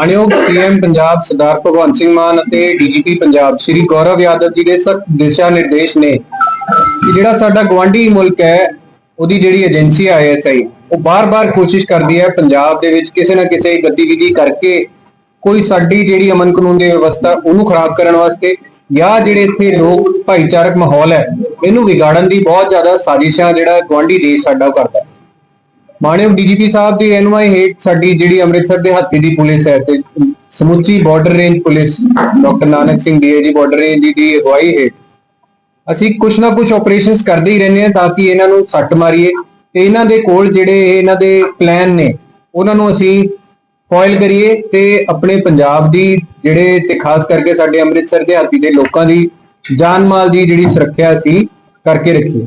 ਮਾਣਯੋਗ ਸੀਐਮ ਪੰਜਾਬ ਸਰਦਾਰ ਭਗਵੰਤ ਸਿੰਘ ਮਾਨ ਅਤੇ ਡੀਜੀਪੀ ਪੰਜਾਬ ਸ਼੍ਰੀ ਗੌਰਵ ਯਾਦਵ ਜੀ ਦੇ ਸਖਤ ਦਿਸ਼ਾ ਨਿਰਦੇਸ਼ ਨੇ ਕਿ ਜਿਹੜਾ ਸਾਡਾ ਗਵਾਂਢੀ ਮੁਲਕ ਹੈ, ਉਹਦੀ ਜਿਹੜੀ ਏਜੰਸੀ ਆਈਐਸਆਈ ਉਹ ਬਾਰ-ਬਾਰ ਕੋਸ਼ਿਸ਼ ਕਰਦੀ ਹੈ ਪੰਜਾਬ ਦੇ ਵਿੱਚ ਕਿਸੇ ਨਾ ਕਿਸੇ ਗਤੀਵਿਧੀ ਕਰਕੇ ਕੋਈ ਸਾਡੀ ਜਿਹੜੀ ਅਮਨ ਕਾਨੂੰਨ ਦੀ ਵਿਵਸਥਾ ਉਹਨੂੰ ਖਰਾਬ ਕਰਨ ਵਾਸਤੇ ਜਾਂ ਜਿਹੜੇ ਇੱਥੇ ਲੋਕ ਭਾਈਚਾਰਕ ਮਾਹੌਲ ਹੈ, ਇਹਨੂੰ ਵਿਗਾੜਨ ਦੀ ਬਹੁਤ ਜ਼ਿਆਦਾ ਸਾਜ਼ਿਸ਼ਾਂ ਜਿਹੜਾ ਗਵਾਂਢੀ ਦੇਸ਼ ਸਾਡਾ ਉਹ ਕਰਦਾ ਹੈ ਮਾਣਯੋਗ ਡੀਜੀਪੀ ਸਾਹਿਬ ਦੀ ਐਨਵਾਈ ਹੇਠ ਸਾਡੀ ਜਿਹੜੀ ਅੰਮ੍ਰਿਤਸਰ ਦੇ ਹੱਥੀ ਦੀ ਪੁਲਿਸ ਹੈ ਤੇ ਸਮੁੱਚੀ border range police, doctor Nanak Singh DIG border range ਦੀ- ਅਗਵਾਈ ਹੇਠ ਅਸੀਂ ਕੁਛ ਨਾ ਕੁਛ ਆਪਰੇਸ਼ਨਸ ਕਰਦੇ ਹੀ ਰਹਿੰਦੇ ਹਾਂ ਤਾਂ ਕਿ ਇਹਨਾਂ ਨੂੰ ਸੱਟ ਮਾਰੀਏ ਤੇ ਇਹਨਾਂ ਦੇ ਕੋਲ ਜਿਹੜੇ ਇਹਨਾਂ ਦੇ ਪਲਾਨ ਨੇ, ਉਹਨਾਂ ਨੂੰ ਅਸੀਂ ਫੋਇਲ ਕਰੀਏ ਤੇ ਆਪਣੇ ਪੰਜਾਬ ਦੀ ਜਿਹੜੇ ਤੇ ਖਾਸ ਕਰਕੇ ਸਾਡੇ ਅੰਮ੍ਰਿਤਸਰ ਦੇ ਹਾਤੀ ਦੇ ਲੋਕਾਂ ਦੀ ਜਾਨ ਮਾਲ ਦੀ ਜਿਹੜੀ ਸੁਰੱਖਿਆ ਅਸੀਂ ਕਰਕੇ ਰੱਖੀਏ।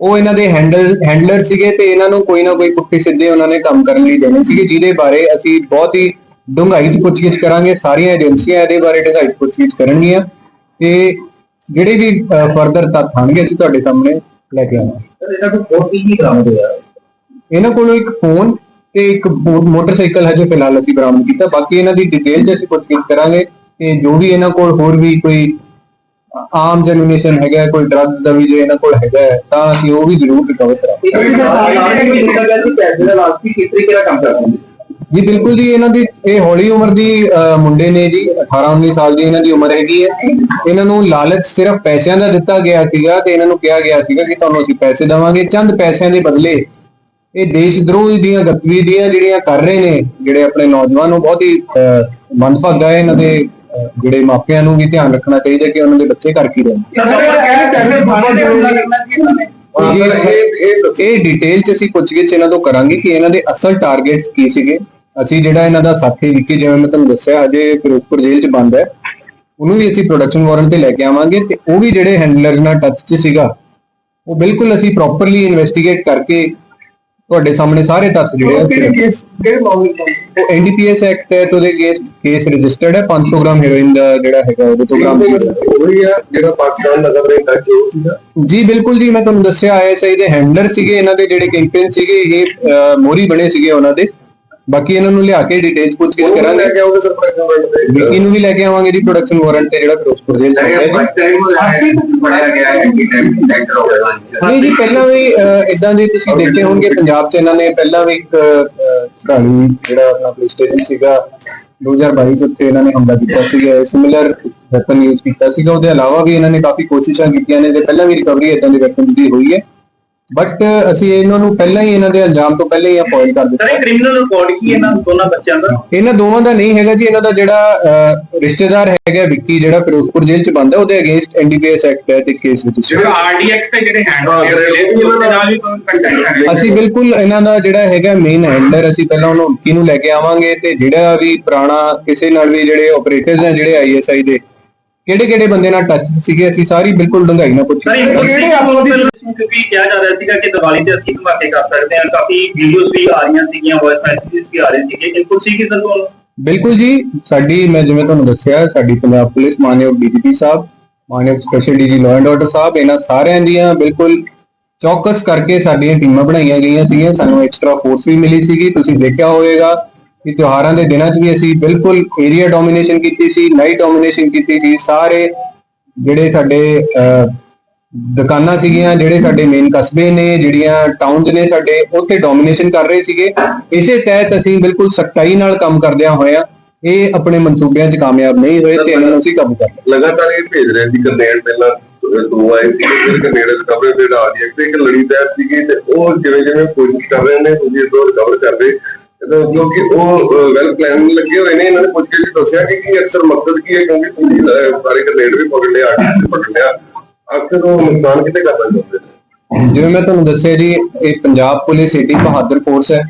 ਉਹ ਇਹਨਾਂ ਦੇ ਹੈਂਡਲ ਹੈਂਡਲਰ ਸੀਗੇ ਤੇ ਇਹਨਾਂ ਨੂੰ ਕੋਈ ਨਾ ਕੋਈ ਪੁੱਠੇ ਸਿੱਧੇ ਉਹਨਾਂ ਨੇ ਕੰਮ ਕਰਨ ਲਈ ਦੇਣੇ ਸੀਗੇ ਜਿਹਦੇ ਬਾਰੇ ਅਸੀਂ ਬਹੁਤ ਹੀ ਡੂੰਘਾਈ 'ਚ ਪੁੱਛਗਿੱਛ ਕਰਾਂਗੇ ਸਾਰੀਆਂ ਏਜੰਸੀਆਂ ਇਹਦੇ ਬਾਰੇ ਡੂੰਘਾਈ 'ਚ ਪੁੱਛਗਿੱਛ ਕਰਨਗੀਆਂ ਤੇ ਜਿਹੜੇ ਵੀ ਫਰਦਰ ਤੱਥ ਆਣਗੇ ਅਸੀਂ ਤੁਹਾਡੇ ਸਾਹਮਣੇ ਲੈ ਕੇ ਆਵਾਂਗੇ। ਇਹਨਾਂ ਕੋਲ ਕੀ ਕੀ ਬਰਾਮਦ ਹੋਇਆ? ਇਹਨਾਂ ਕੋਲੋਂ ਇੱਕ ਫੋਨ ਤੇ ਇੱਕ ਮੋਟਰਸਾਈਕਲ ਹੈ ਜੋ ਫਿਲਹਾਲ ਅਸੀਂ ਬਰਾਮਦ ਕੀਤਾ ਬਾਕੀ ਇਹਨਾਂ ਦੀ ਡਿਟੇਲ 'ਚ ਅਸੀਂ ਪੁੱਛਗਿੱਛ ਕਰਾਂਗੇ ਤੇ ਜੋ ਵੀ ਇਹਨਾਂ ਕੋਲ ਹੋਰ ਵੀ ਕੋਈ ਆਮ ਜੈਨੂਨੇਸ਼ਨ ਹੈਗਾ ਕੋਈ ਡਰੱਗਸ ਦਾ ਵੀ ਜੇ ਇਹਨਾਂ ਕੋਲ ਹੈਗਾ ਤਾਂ ਅਸੀਂ ਉਹ ਵੀ ਜ਼ਰੂਰ ਰਿਕਵਰ ਕਰਾਂਗੇ। ਜੀ ਬਿਲਕੁਲ ਜੀ ਇਹਨਾਂ ਦੀ ਇਹ ਹੌਲੀ ਉਮਰ ਦੀ ਮੁੰਡੇ ਨੇ ਜੀ 18 19 ਸਾਲ ਦੀ ਇਹਨਾਂ ਦੀ ਉਮਰ ਹੈਗੀ ਹੈ। ਇਹਨਾਂ ਨੂੰ ਲਾਲਚ ਸਿਰਫ ਪੈਸਿਆਂ ਦਾ ਦਿੱਤਾ ਗਿਆ ਸੀਗਾ ਤੇ ਇਹਨਾਂ ਨੂੰ ਕਿਹਾ ਗਿਆ ਸੀਗਾ ਕਿ ਤੁਹਾਨੂੰ ਅਸੀਂ ਪੈਸੇ ਦੇਵਾਂਗੇ ਚੰਦ ਪੈਸਿਆਂ ਦੇ ਬਦਲੇ ਇਹ ਦੇਸ਼ ਦਰੋਹ ਦੀਆਂ ਗਤੀਵਿਧੀਆਂ ਜਿਹੜੀਆਂ ਕਰ ਰਹੇ ਨੇ ਜਿਹੜੇ ਆਪਣੇ ਨੌਜਵਾਨ ਨੂੰ ਬਹੁਤ ਹੀ ਮੰਦਭਾਗਾ ਇਹਨਾਂ ਦੇ ਜਿਹੜੇ ਮਾਪਿਆਂ ਨੂੰ ਵੀ ਧਿਆਨ ਰੱਖਣਾ ਚਾਹੀਦਾ ਕਿ ਉਹਨਾਂ ਦੇ ਬੱਚੇ ਕਰ ਕੀ ਰਹੇ ਨੇ। ਇਹ ਇਹ ਡਿਟੇਲ ਚ ਅਸੀਂ ਪੁੱਛਗਿੱਛ ਇਹਨਾਂ ਤੋਂ ਕਰਾਂਗੇ ਕਿ ਇਹਨਾਂ ਦੇ ਅਸਲ ਟਾਰਗੇਟਸ ਕੀ ਸੀਗੇ। ਅਸੀਂ ਜਿਹੜਾ ਇਹਨਾਂ ਦਾ ਸਾਥੀ ਵਿੱਕੀ ਜਿਵੇਂ ਮੈਂ ਤੁਹਾਨੂੰ ਦੱਸਿਆ ਅਜੇ ਫਿਰੋਜ਼ਪੁਰ ਜੇਲ੍ਹ ਚ ਬੰਦ ਹੈ। ਉਹਨੂੰ ਵੀ ਅਸੀਂ ਪ੍ਰੋਡਕਸ਼ਨ ਵਾਰੰਟ ਤੇ ਲੈ ਕੇ ਆਵਾਂਗੇ ਤੇ ਉਹ ਵੀ ਜਿਹੜੇ ਹੈਂਡਲਰਸ ਨਾਲ ਟੱਚ 'ਚ ਸੀਗਾ ਉਹ ਬਿਲਕੁਲ ਅਸੀਂ ਪ੍ਰੋਪਰਲੀ ਇਨਵੈਸਟੀਗੇਟ ਕਰਕੇ ਤੁਹਾਡੇ ਸਾਹਮਣੇ ਸਾਰੇ ਤੱਥ ਜਿਹੜੇ ਆ ਕਿਹੜੇ ਕੇਸ ਕਿਹੜੇ ਮਾਮਲੇ ਉਹ ਐਨਡੀਪੀਐਸ ਐਕਟ ਹੈ ਤੇ ਉਹਦੇ ਕੇਸ ਕੇਸ ਰਜਿਸਟਰਡ ਹੈ 500 ਗ੍ਰਾਮ ਹੈਰੋਇਨ ਦਾ ਜਿਹੜਾ ਹੈਗਾ ਉਹਦੇ ਤੋਂ ਗ੍ਰਾਮ ਉਹੀ ਆ ਜਿਹੜਾ ਪਾਕਿਸਤਾਨ ਨਗਰ ਦੇ ਤੱਕ ਉਹ ਸੀਗਾ। ਜੀ ਬਿਲਕੁਲ ਜੀ ਮੈਂ ਤੁਹਾਨੂੰ ਦੱਸਿਆ ਆਈਐਸਆਈ ਦੇ ਹੈਂਡਲਰ ਸੀਗੇ ਇਹਨਾਂ ਦੇ ਜਿਹੜੇ ਕੈਂਪੇਨ ਸੀਗੇ ਇਹ ਮੋਹਰੀ ਬਣੇ ਸੀਗੇ ਉਹਨਾਂ ਦੇ। ਬਾਕੀ ਇਹਨਾਂ ਨੂੰ ਲਿਆ ਕੇ ਡਿਟੇਲਸ ਪੁੱਛ ਕੇ ਕਰਾਂਗੇ। ਕਿ ਉਹਦੇ ਸਰ ਪ੍ਰੈਜ਼ੀਡੈਂਟ ਦੇ ਵਿੱਕੀ ਨੂੰ ਵੀ ਲੈ ਕੇ ਆਵਾਂਗੇ ਜੀ ਪ੍ਰੋਡਕਸ਼ਨ ਵਾਰੰਟ ਤੇ ਜਿਹੜਾ ਫਿਰੋਜ਼ਪੁਰ ਜੇਲ੍ਹ ਚ ਹੈ ਟਾਈਮ ਬਣਾਇਆ ਗਿਆ ਹੈ ਕਿ ਟਾਈਮ ਹੋ ਗਿਆ ਨਹੀਂ ਜੀ ਪਹਿਲਾਂ ਵੀ ਇਦਾਂ ਦੇ ਤੁਸੀਂ ਦੇਖੇ ਹੋਣਗੇ ਪੰਜਾਬ 'ਚ ਇਹਨਾਂ ਨੇ ਪਹਿਲਾਂ ਵੀ ਇੱਕ ਸਰਾਲੀ ਜਿਹੜਾ ਆਪਣਾ ਪੁਲਿਸ ਸਟੇਸ਼ਨ ਸੀਗਾ 2022 ਚ ਉੱਤੇ ਇਹਨਾਂ ਨੇ ਹਮਲਾ ਕੀਤਾ ਸੀਗਾ। ਸਿਮਿਲਰ ਵੈਪਨ ਯੂਜ਼ ਕੀਤਾ ਸੀਗਾ। ਉਹਦੇ ਇਲਾਵਾ ਵੀ ਇਹਨਾਂ ਨੇ ਕਾਫੀ ਕੋਸ਼ਿਸ਼ਾਂ ਕੀਤੀਆਂ ਨੇ ਤੇ ਪਹਿਲਾਂ ਵੀ ਰਿਕਵਰੀ ਇਦਾਂ ਦੇ ਵੈਪਨਸ ਦੀ ਹੋਈ ਹੈ। ਬਟ ਅਸੀਂ ਇਹਨਾਂ ਨੂੰ ਪਹਿਲਾਂ ਹੀ ਇਹਨਾਂ ਦੇ ਅੰਜਾਮ ਤੋਂ ਪਹਿਲਾਂ ਹੀ ਅਪੋਇੰਟ ਕਰ ਦਿੱਤਾ। ਸਰ ਇਹ ਕ੍ਰਿਮੀਨਲ ਰਿਕਾਰਡ ਕੀ ਇਹਨਾਂ ਦੋਨਾਂ ਬੱਚਿਆਂ ਦਾ? ਇਹਨਾਂ ਦੋਵਾਂ ਦਾ ਨਹੀਂ ਹੈਗਾ ਜੀ ਇਹਨਾਂ ਦਾ ਜਿਹੜਾ ਰਿਸ਼ਤੇਦਾਰ ਹੈਗਾ ਵਿੱਕੀ ਜਿਹੜਾ ਫਿਰੋਜ਼ਪੁਰ ਜੇਲ੍ਹ 'ਚ ਬੰਦ ਹੈ ਉਹਦੇ ਅਗੇਂਸਟ ਐਨਡੀਪੀਐਸ ਐਕਟ ਹੈ ਤੇ ਕੇਸ ਵਿੱਚ ਜਿਹੜਾ ਆਰਡੀਐਕਸ ਤੇ ਜਿਹੜੇ ਹੈਂਡ ਰਿਲੇਟਿਵ ਉਹਦੇ ਨਾਲ ਵੀ ਕੋਈ ਕੰਟੈਕਟ ਹੈ ਅਸੀਂ ਬਿਲਕੁਲ ਇਹਨਾਂ ਦਾ ਜਿਹੜਾ ਹੈਗਾ ਮੇਨ ਹੈਂਡਲਰ ਅਸੀਂ ਪਹਿਲਾਂ ਉਹਨੂੰ ਵਿੱਕੀ ਨੂੰ ਲੈ ਕੇ ਆਵਾਂਗੇ ਤੇ ਜਿਹੜਾ ਵੀ ਪੁਰਾਣਾ ਕਿਸੇ ਨਾਲ ਵੀ ਜਿਹੜੇ ਆਪਰੇਟਰਸ ਨੇ ਜਿਹੜੇ ਆਈਐਸਆਈ ਦੇ ਕਿਹੜੇ ਕਿਹੜੇ ਬੰਦੇ ਨਾਲ ਟੱਚ ਸੀਗੇ ਅਸੀਂ ਸਾਰੀ ਬਿਲਕੁਲ ਡੰਗਾਈ ਨਾਲ ਪੁੱਛੀ ਇਹ ਕਿਹੜੇ ਆਪੋ ਕਿਉਂਕਿ ਕਿਹਾ ਜਾ ਰਿਹਾ ਸੀਗਾ ਕਿ ਦੀਵਾਲੀ ਤੇ ਅਸੀਂ ਧਮਾਕੇ ਕਰ ਸਕਦੇ ਹਾਂ। ਕਾਫੀ ਵੀਡੀਓਜ਼ ਵੀ ਆ ਰਹੀਆਂ ਸੀਗੀਆਂ ਵੌਇਸ ਮੈਸੇजेस ਵੀ ਆ ਰਹੇ ਸੀਗੇ। ਇਨਪੁਟ ਸੀ ਕਿ ਤੁਹਾਨੂੰ ਬਿਲਕੁਲ ਜੀ, ਸਾਡੀ, ਮੈਂ ਜਿਵੇਂ ਤੁਹਾਨੂੰ ਦੱਸਿਆ, ਸਾਡੀ ਪੰਜਾਬ ਪੁਲਿਸ ਮਾਨਯੋਗ ਡੀਜੀਪੀ ਸਾਹਿਬ, ਮਾਨਯੋਗ special DG law and order ਸਾਹਿਬ, ਇਹਨਾਂ ਸਾਰਿਆਂ ਦੀਆਂ ਬਿਲਕੁਲ ਚੌਕਸ ਕਰਕੇ ਸਾਡੀਆਂ ਟੀਮਾਂ ਬਣਾਈਆਂ ਗਈਆਂ ਸੀਗੀਆਂ। ਸਾਨੂੰ ਐਕਸਟਰਾ ਫੋਰਸ ਵੀ ਮਿਲੀ ਸੀਗੀ। ਤੁਸੀਂ ਦੇਖਿਆ ਹੋਵੇਗਾ ਕਿ ਤਿਉਹਾਰਾਂ ਦੇ ਦਿਨਾਂ 'ਚ ਵੀ ਅਸੀਂ ਬਿਲਕੁਲ ਏਰੀਆ ਡੋਮੀਨੇਸ਼ਨ ਕੀਤੀ ਸੀ ਨਾਈਟ ਡੋਮੀਨੇਸ਼ਨ ਕੀਤੀ ਸੀ। ਸਾਰੇ ਜਿਹੜੇ ਸਾਡੇ ਦੁਕਾਨਾਂ ਸੀਗੀਆਂ ਜਿਹੜੇ ਸਾਡੇ ਮੇਨ ਕਸਬੇ ਨੇ, ਜਿਹੜੀਆਂ ਟਾਊਨਸ ਨੇ ਸਾਡੇ, ਉੱਥੇ ਡੋਮੀਨੇਸ਼ਨ ਕਰ ਰਹੇ ਸੀਗੇ। ਇਸੇ ਤਹਿਤ ਅਸੀਂ ਬਿਲਕੁਲ ਸਖਤਾਈ ਨਾਲ ਕੰਮ ਕਰਦਿਆਂ ਹੋਇਆਂ ਇਹ ਆਪਣੇ ਮਨਸੂਬਿਆਂ 'ਚ ਕਾਮਯਾਬ ਨਹੀਂ ਹੋਏ ਤੇ ਇਹਨਾਂ ਨੂੰ ਅਸੀਂ ਕਾਬੂ ਕਰ ਲਿਆ ਲਗਾਤਾਰ ਇਹ ਭੇਜ ਰਹੇ ਸੀ ਕੰਦੇੜ ਪਹਿਲਾਂ ਦੋ ਆਏ ਸੀ ਜਿਹੜੇ ਨੇੜੇ ਕਵਰੇ ਦੇ ਨਾਲ ਦੀ ਇੱਕ ਇੱਕ ਲੜੀ ਤੈਅ ਸੀਗੀ ਤੇ ਉਹ ਜਿਵੇਂ ਜਿਵੇਂ ਕੋਸ਼ਿਸ਼ ਕਰ ਰਹੇ ਨੇ, ਤੁਸੀਂ ਇਦੋਂ ਰਿਕਵਰ ਕਰਦੇ। ਕਿਉਂਕਿ ਉਹ ਵੈਲ ਪਲਾਨ ਲੱਗੇ ਹੋਏ ਨੇ, ਇਹਨਾਂ ਨੇ ਪੁੱਛ ਕੇ ਦੱਸਿਆ ਕਿ ਕੀ ਅਕਸਰ ਮਕਸਦ ਕੀ ਹੈ, ਕਿਉਂਕਿ ਤੁਸੀਂ ਸਾਰੇ ਗ੍ਰੇਡ ਵੀ ਪਕੜ ਲਿਆ ਆਰਟਿਸਟ ਪਕੜ ਲਿਆ। ਅਕਸਰ ਉਹ ਨੁਕਸਾਨ ਕਿਤੇ ਕਰਨਾ ਚਾਹੁੰਦੇ ਜਿਵੇਂ ਮੈਂ ਤੁਹਾਨੂੰ ਦੱਸਿਆ ਜੀ, ਇਹ ਪੰਜਾਬ ਪੁਲਿਸ ਏਟੀ ਬਹਾਦਰ ਫੋਰਸ ਹੈ।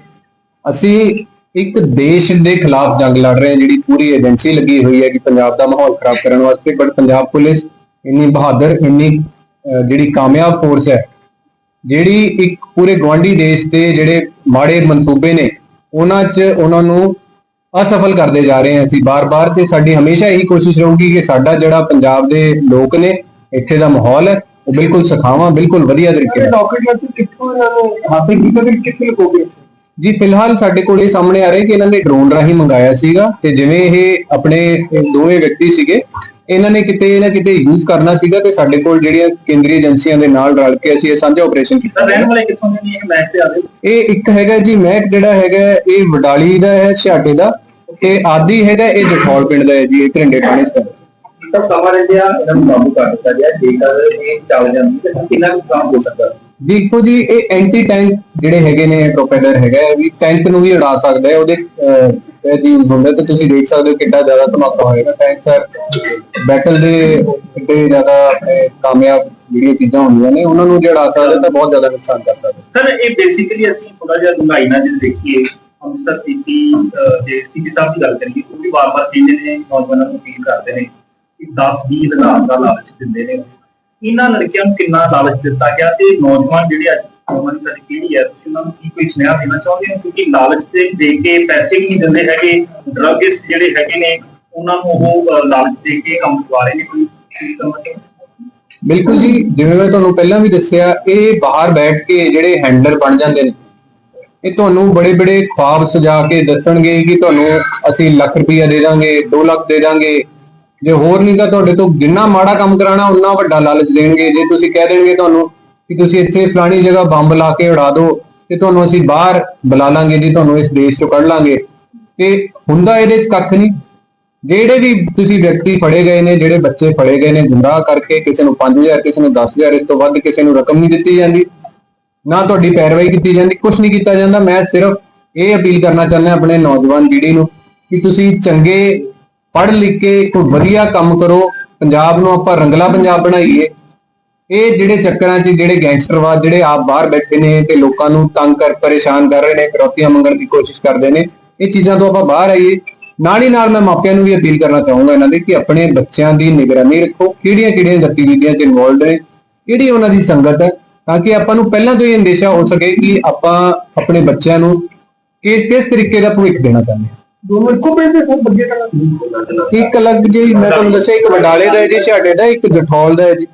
ਅਸੀਂ ਇੱਕ ਦੇਸ਼ ਦੇ ਖਿਲਾਫ ਜੰਗ ਲੜ ਰਹੇ ਹਾਂ, ਜਿਹੜੀ ਪੂਰੀ ਏਜੰਸੀ ਲੱਗੀ ਹੋਈ ਹੈ ਕਿ ਪੰਜਾਬ ਦਾ ਮਾਹੌਲ ਖਰਾਬ ਕਰਨ ਵਾਸਤੇ ਬਟ ਪੰਜਾਬ ਪੁਲਿਸ ਇੰਨੀ ਬਹਾਦਰ, ਇੰਨੀ ਜਿਹੜੀ ਕਾਮਯਾਬ ਫੋਰਸ ਹੈ, ਜਿਹੜੀ ਇੱਕ ਪੂਰੇ ਗਵਾਂਢੀ ਦੇਸ਼ ਦੇ ਜਿਹੜੇ ਮਾੜੇ ਮਨਸੂਬੇ ਨੇ, ਉਹਨਾਂ 'ਚ ਉਹਨਾਂ ਨੂੰ ਅਸਫਲ ਕਰਦੇ ਜਾ ਰਹੇ ਹਾਂ ਅਸੀਂ। ਬਾਰ-ਬਾਰ ਤੇ ਸਾਡੀ ਹਮੇਸ਼ਾ ਇਹੀ ਕੋਸ਼ਿਸ਼ ਰਹੂਗੀ ਕਿ ਸਾਡਾ ਜਿਹੜਾ ਪੰਜਾਬ ਦੇ ਲੋਕ ਨੇ ਇੱਥੇ ਦਾ ਮਾਹੌਲ ਹੈ ਉਹ ਬਿਲਕੁਲ ਸਖਾਵਾਂ ਬਿਲਕੁਲ ਵਧੀਆ ਤਰੀਕੇ ਨਾਲ। ਰੌਕਟ ਲਾਂਚ ਕਿੱਥੋਂ ਇਹਨਾਂ ਨੇ ਹਾਸਿਲ ਕੀਤਾ ਤੇ ਕਿੱਥੇ ਲਗੋਗੇ ਜੀ ਫਿਲਹਾਲ ਸਾਡੇ ਕੋਲ ਇਹ ਸਾਹਮਣੇ ਆ ਰਿਹਾ ਕਿ ਇਹਨਾਂ ਨੇ ਡਰੋਨ ਰਾਹੀਂ ਮੰਗਾਇਆ ਸੀਗਾ ਤੇ ਜਿਵੇਂ ਇਹ ਆਪਣੇ ਇਹ ਦੋਵੇਂ ਵਿਅਕਤੀ ਸੀਗੇ ਇਹਨਾਂ ਨੇ ਕਿਤੇ ਨਾ ਕਿਤੇ ਯੂਜ਼ ਕਰਨਾ ਸੀਗਾ ਤੇ ਸਾਡੇ ਕੋਲ ਜਿਹੜੀਆਂ ਕੇਂਦਰੀ ਏਜੰਸੀਆਂ ਦੇ ਨਾਲ ਰਲ ਕੇ ਅਸੀਂ ਇਹ ਸਾਂਝਾ ਆਪਰੇਸ਼ਨ ਕੀਤਾ। ਰਹਿਣ ਵਾਲੇ ਕਿੱਥੋਂ ਦੇ ਨੇ ਇੱਕ ਮੈਚ ਤੇ ਆਵੇ ਇਹ ਇੱਕ ਹੈਗਾ ਜੀ ਮਹਿਕ ਜਿਹੜਾ ਹੈਗਾ ਇਹ ਵਡਾਲੀ ਦਾ ਹੈ ਛਾਟੇ ਦਾ ਤੇ ਆਦੀ ਹੈਗਾ ਇਹ ਜਖੌਲ ਪਿੰਡ ਦਾ ਹੈ ਜੀ ਇਹ ਘਰਿੰਡੇ ਥਾਣੇ ਸਰ ਤਾਂ ਸਮਾਂ ਰਹਿੰਦਿਆ ਇਹਨਾਂ ਨੂੰ ਕਾਬੂ ਕਰ ਦਿੱਤਾ ਗਿਆ ਜੇਕਰ ਇਹ ਚੱਲ ਜਾਂਦੀ ਤੇ ਕਿੰਨਾ ਕੰਮ ਹੋ ਸਕਦਾ? ਦੇਖੋ ਜੀ ਇਹ ਐਂਟੀ ਟੈਂਕ ਜਿਹੜੇ ਹੈਗੇ ਨੇ ਪ੍ਰੋਪੈਲਰ ਹੈਗਾ ਵੀ ਟੈਂਕ ਨੂੰ ਵੀ ਉਡਾ ਸਕਦਾ ਹੈ ਉਹਦੇ ਜੀ ਹੁੰਦਾ ਤੇ ਤੁਸੀਂ ਦੇਖ ਸਕਦੇ ਹੋ ਕਿੰਨਾ ਜ਼ਿਆਦਾ ਧਮਾਕਾ ਹੋਏਗਾ ਟੈਂਕ ਸਰ ਬੈਟਲ ਦੇ ਕਿਤੇ ਜ਼ਿਆਦਾ ਆਪਣੇ ਕਾਮਯਾਬ ਜਿਹੜੀਆਂ ਚੀਜ਼ਾਂ ਹੁੰਦੀਆਂ ਨੇ ਉਹਨਾਂ ਨੂੰ ਜੇ ਉਡਾ ਸਕਦਾ ਤਾਂ ਬਹੁਤ ਜ਼ਿਆਦਾ ਨੁਕਸਾਨ ਕਰ ਸਕਦਾ। ਸਰ ਇਹ ਬੇਸਿਕਲੀ ਅਸੀਂ ਥੋੜਾ ਜਿਹਾ ਡੂੰਘਾਈ ਨਾਲ ਜੇ ਦੇਖੀਏ ਅੰਮ੍ਰਿਤਸਰ ਸਿਟੀ ਦੇ ਸੀਪੀ ਸਾਹਿਬ ਦੀ ਗੱਲ ਕਰੀਏ ਉਹ ਵੀ ਵਾਰ-ਵਾਰ ਕਹਿੰਦੇ ਨੇ ਨੌਜਵਾਨਾਂ ਨੂੰ ਅਪੀਲ ਕਰਦੇ ਨੇ। ਕਿ 10-20 ਹਜ਼ਾਰ ਦਾ ਲਾਲਚ ਦਿੰਦੇ ਨੇ। ਇਹਨਾਂ ਲੜਕਿਆਂ ਨੂੰ ਕਿੰਨਾ ਲਾਲਚ ਦਿੱਤਾ ਗਿਆ ਤੇ ਨੌਜਵਾਨ ਜਿਹੜੇ ਅੱਜ ਨੌਜਵਾਨ ਸਾਡੀ ਪੀੜ੍ਹੀ ਹੈ ਉਹਨਾਂ ਨੂੰ ਕੀ ਕੋਈ ਸੁਨੇਹਾ ਦੇਣਾ ਚਾਹੁੰਦੇ ਹੋ? ਕਿਉਂਕਿ ਲਾਲਚ ਦੇ ਦੇ ਕੇ ਪੈਸੇ ਵੀ ਨਹੀਂ ਦਿੰਦੇ ਹੈਗੇ ਡਰੱਗਿਸਟ ਜਿਹੜੇ ਹੈਗੇ ਨੇ, ਉਹਨਾਂ ਨੂੰ ਉਹ ਲਾਲਚ ਦੇ ਕੇ ਕੰਮ ਕਰਵਾ ਰਹੇ ਨੇ। ਕੋਈ ਬਿਲਕੁਲ ਜੀ, ਜਿਵੇਂ ਮੈਂ ਤੁਹਾਨੂੰ ਪਹਿਲਾਂ ਵੀ ਦੱਸਿਆ, ਇਹ ਬਾਹਰ ਬੈਠ ਕੇ ਜਿਹੜੇ ਹੈਂਡਲਰ ਬਣ ਜਾਂਦੇ ਨੇ, ਇਹ ਤੁਹਾਨੂੰ ਬੜੇ ਬੜੇ ਖੁਆਬ ਸਜਾ ਕੇ ਦੱਸਣਗੇ ਕਿ ਤੁਹਾਨੂੰ ਅਸੀਂ ਲੱਖ ਰੁਪਈਆ ਦੇ ਦਾਂਗੇ 2 ਲੱਖ ਦੇ ਦਾਂਗੇ। ਜੇ ਹੋਰ ਨਹੀਂ ਤਾਂ ਤੁਹਾਡੇ ਤੋਂ ਜਿੰਨਾ ਮਾੜਾ ਕੰਮ ਕਰਾਣਾ ਉਨਾ ਵੱਡਾ ਲਾਲਚ ਦੇਣਗੇ। ਜੇ ਤੁਸੀਂ ਕਹਿ ਦੇਣਗੇ ਤੁਹਾਨੂੰ ਕਿ ਤੁਸੀਂ ਇੱਥੇ ਫਲਾਣੀ ਜਗ੍ਹਾ ਬੰਬ ਲਾ ਕੇ ਉਡਾ ਦਿਓ, ਤੇ ਤੁਹਾਨੂੰ ਅਸੀਂ ਬਾਹਰ ਬੁਲਾ ਲਾਂਗੇ ਜੀ, ਤੁਹਾਨੂੰ ਇਸ ਦੇਸ਼ ਚੋਂ ਕੱਢ ਲਾਂਗੇ। ਤੇ ਹੁੰਦਾ ਇਹਦੇ ਚ ਕੱਖ ਨਹੀਂ। ਜਿਹੜੇ ਵੀ ਤੁਸੀਂ ਵਿਅਕਤੀ ਫੜੇ ਗਏ ਨੇ, ਜਿਹੜੇ ਬੱਚੇ ਫੜੇ ਗਏ ਨੇ ਗੁੰਮਰਾਹ ਕਰਕੇ, ਕਿਸੇ ਨੂੰ 5000 ਕਿਸੇ ਨੂੰ 10000 ਇਸ ਤੋਂ ਵੱਧ ਕਿਸੇ ਨੂੰ ਰਕਮ ਨਹੀਂ ਦਿੱਤੀ ਜਾਂਦੀ, ਨਾ ਤੁਹਾਡੀ ਪੈਰਵਾਈ ਕੀਤੀ ਜਾਂਦੀ ਕੁਝ ਨਹੀਂ ਕੀਤਾ ਜਾਂਦਾ। ਮੈਂ ਸਿਰਫ ਇਹ ਅਪੀਲ ਕਰਨਾ ਚਾਹੁੰਦਾ ਆਪਣੇ ਨੌਜਵਾਨ ਪੀੜ੍ਹੀ ਨੂੰ ਕਿ ਤੁਸੀਂ ਚੰਗੇ ਪੜ੍ਹ ਲਿਖ ਕੇ ਕੋਈ ਵਧੀਆ ਕੰਮ ਕਰੋ, ਪੰਜਾਬ ਨੂੰ ਆਪਾਂ ਰੰਗਲਾ ਪੰਜਾਬ ਬਣਾਈਏ। ਇਹ ਜਿਹੜੇ ਚੱਕਰਾਂ 'ਚ ਜਿਹੜੇ ਗੈਂਗਸਟਰਵਾਦ ਜਿਹੜੇ ਆਪ ਬਾਹਰ ਬੈਠੇ ਨੇ ਤੇ ਲੋਕਾਂ ਨੂੰ ਤੰਗ ਕਰ, ਪਰੇਸ਼ਾਨ ਕਰ ਰਹੇ ਨੇ ਫਿਰੌਤੀਆਂ ਮੰਗਣ ਦੀ ਕੋਸ਼ਿਸ਼ ਕਰਦੇ ਨੇ, ਇਹ ਚੀਜ਼ਾਂ ਤੋਂ ਆਪਾਂ ਬਾਹਰ ਆਈਏ। ਨਾਲ ਹੀ ਨਾਲ ਮੈਂ ਮਾਪਿਆਂ ਨੂੰ ਵੀ ਅਪੀਲ ਕਰਨਾ ਚਾਹੂੰਗਾ ਇਹਨਾਂ ਦੇ ਕਿ ਆਪਣੇ ਬੱਚਿਆਂ ਦੀ ਨਿਗਰਾਨੀ ਰੱਖੋ ਕਿਹੜੀਆਂ ਕਿਹੜੀਆਂ ਗਤੀਵਿਧੀਆਂ 'ਚ ਇਨਵੋਲਡ ਨੇ, ਕਿਹੜੀ ਉਹਨਾਂ ਦੀ ਸੰਗਤ ਹੈ, ਤਾਂ ਕਿ ਆਪਾਂ ਨੂੰ ਪਹਿਲਾਂ ਤੋਂ ਹੀ ਅੰਦੇਸ਼ਾ ਹੋ ਸਕੇ ਕਿ ਆਪਾਂ ਆਪਣੇ ਬੱਚਿਆਂ ਨੂੰ ਕਿਸ ਕਿਸ ਤਰੀਕੇ ਦਾ ਭਵਿੱਖ ਦੇਣਾ ਚਾਹੁੰਦੇ ਹਾਂ। ਦੋਨੋਂ ਇੱਕੋ ਪਿੰਡ ਦੇ ਬਹੁਤ ਵਧੀਆ ਕਲਾ ਇੱਕ ਅਲੱਗ ਜੀ ਮੈਂ ਤੁਹਾਨੂੰ ਦੱਸਿਆ ਇੱਕ ਵਡਾਲੇ ਦਾ ਹੈ ਜੀ ਛਾਟੇ ਦਾ ਇੱਕ ਜਠੌਲ ਦਾ ਹੈ ਜੀ।